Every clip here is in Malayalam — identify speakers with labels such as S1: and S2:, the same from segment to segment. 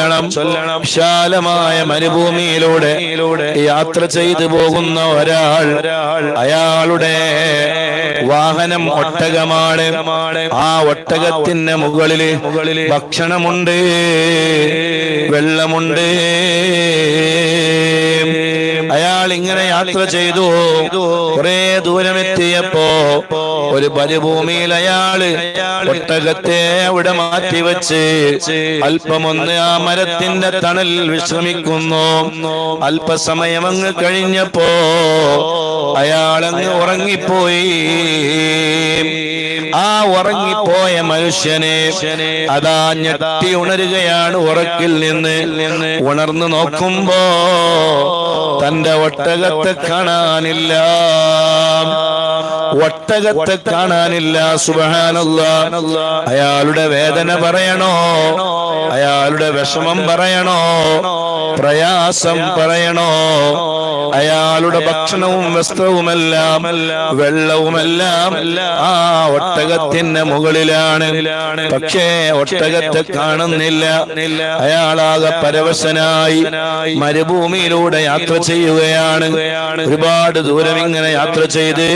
S1: ചൊല്ലണം. ചൊല്ലണം. വിശാലമായ മരുഭൂമിയിലൂടെ യാത്ര ചെയ്തു പോകുന്ന ഒരാൾ അയാളുടെ വാഹനം ഒട്ടകമാണ്. ആ ഒട്ടകത്തിന്റെ മുകളിൽ ഭക്ഷണമുണ്ട് വെള്ളമുണ്ട്. അയാൾ ഇങ്ങനെ യാത്ര ചെയ്തു. കുറെ ദൂരമെത്തിയപ്പോ ഒരു പരിഭൂമിയിൽ അയാൾ ഒട്ടകത്തെ അവിടെ മാറ്റിവെച്ച് അല്പമൊന്ന് ആ മരത്തിന്റെ തണലിൽ വിശ്രമിക്കുന്നു. അല്പസമയം അങ്ങ് കഴിഞ്ഞപ്പോ അയാളങ്ങ് ഉറങ്ങിപ്പോയി. ആ ഉറങ്ങിപ്പോയ മനുഷ്യനെ അതാ ഞെട്ടി ഉണരുകയാണ് ഉറക്കിൽ നിന്ന്. ഉണർന്നു നോക്കുമ്പോ തന്റെ ഒട്ടകത്തെ കാണാനില്ല. ഒട്ടകത്തെ കാണാനില്ല സുബഹാനല്ല. അയാളുടെ വേദന പറയണോ? അയാളുടെ വിഷമം പറയണോ? പ്രയാസം പറയണോ? അയാളുടെ ഭക്ഷണവും വസ്ത്രവുമെല്ലാം വെള്ളവുമെല്ലാം ആ ഒട്ടകത്തിന്റെ മുകളിലാണ്. പക്ഷേ ഒട്ടകത്തെ കാണുന്നില്ല. അയാളാകെ പരവശനായി മരുഭൂമിയിലൂടെ യാത്ര ചെയ്യുകയാണ്. ഒരുപാട് ദൂരം ഇങ്ങനെ യാത്ര ചെയ്ത്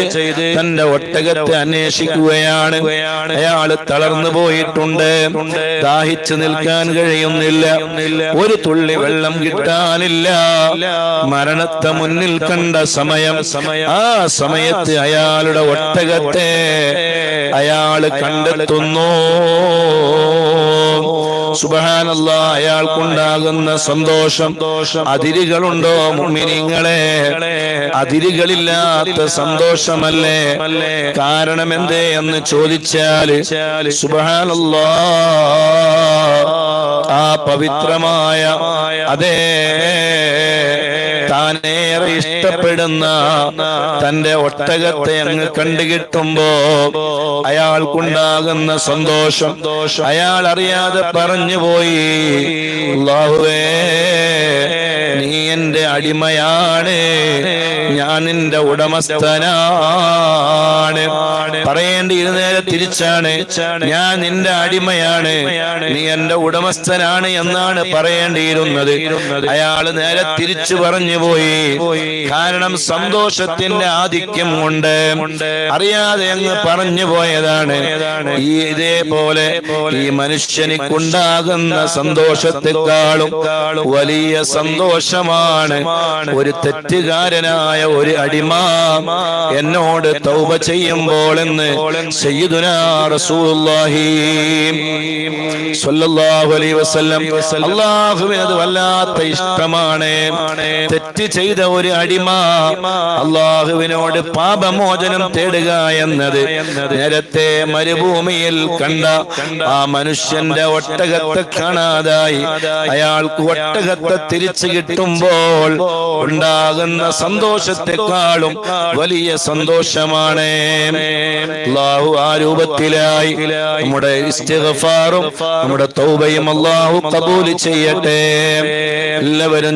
S1: തന്റെ ഒട്ടകത്തെ അന്വേഷിക്കുകയാണ്. അയാൾ തളർന്നു പോയിട്ടുണ്ട്. ദാഹിച്ചു നിൽക്കാൻ കഴിയുന്നില്ല. ഒരു തുള്ളി വെള്ളം കിട്ടാനില്ല. മരണത്തെ മുന്നിൽ കണ്ട സമയം. ആ സമയത്ത് അയാളുടെ ഒട്ടകത്തെ അയാൾ കണ്ടെത്തുന്നു. സുബഹാനല്ല അയാൾക്കുണ്ടാകുന്ന സന്തോഷം. അതിരുകളുണ്ടോ മുമ്മിനിങ്ങളെ അതിരുകളില്ലാത്ത സന്തോഷമല്ലേ? കാരണം എന്തേ എന്ന് ചോദിച്ചാൽ സുബഹാനല്ലാ ആ പവിത്രമായ അതേ താനേറെ ഇഷ്ടപ്പെടുന്ന തന്റെ ഒട്ടകത്തെ അങ്ങ് കണ്ടുകിട്ടുമ്പോ അയാൾക്കുണ്ടാകുന്ന സന്തോഷം അയാൾ അറിയാതെ പറഞ്ഞു പോയി നീ എന്റെ അടിമയാണ്. ഞാൻ നിന്റെ ഉടമസ്ഥനാണ്. നേരെ തിരിച്ചാണ്. ഞാൻ നിന്റെ അടിമയാണ്. നീ എന്റെ ഉടമസ്ഥനാണ് എന്നാണ് പറയേണ്ടിയിരുന്നത്. അയാൾ നേരെ തിരിച്ചു പറഞ്ഞു പോയി. കാരണം സന്തോഷത്തിന്റെ ആധിക്യം കൊണ്ട് അറിയാതെ അങ്ങ് പറഞ്ഞു പോയതാണ്. ഈ ഇതേപോലെ ഈ മനുഷ്യനിക്കുണ്ടാകുന്ന സന്തോഷത്തെക്കാളും വലിയ സന്തോഷമാണ്. ഒരു തെറ്റുകാരനായ ഒരു അടിമ. എന്നോട് തൗബ ചെയ്യുമ്പോൾ എന്ന് അത് വല്ലാത്ത ഇഷ്ടമാണ്. തെറ്റ് ചെയ്ത ഒരു അടിമ അള്ളാഹുവിനോട് പാപമോചനം തേടുക എന്നത് നേരത്തെ മരുഭൂമിയിൽ കണ്ട ആ മനുഷ്യന്റെ ഒട്ടകത്തെ കാണാതായി. അയാൾക്ക് ഒട്ടകത്തെ തിരിച്ചു കിട്ടുമ്പോൾ ഉണ്ടാകുന്ന സന്തോഷത്തെക്കാളും വലിയ സന്തോഷമാണ്. അള്ളാഹു ആ രൂപത്തിലായി നമ്മുടെ ഇസ്തിഗ്ഫാറും നമ്മുടെ തൗബയും അള്ളാഹു കബൂൽ ചെയ്യട്ടെ. എല്ലാവരും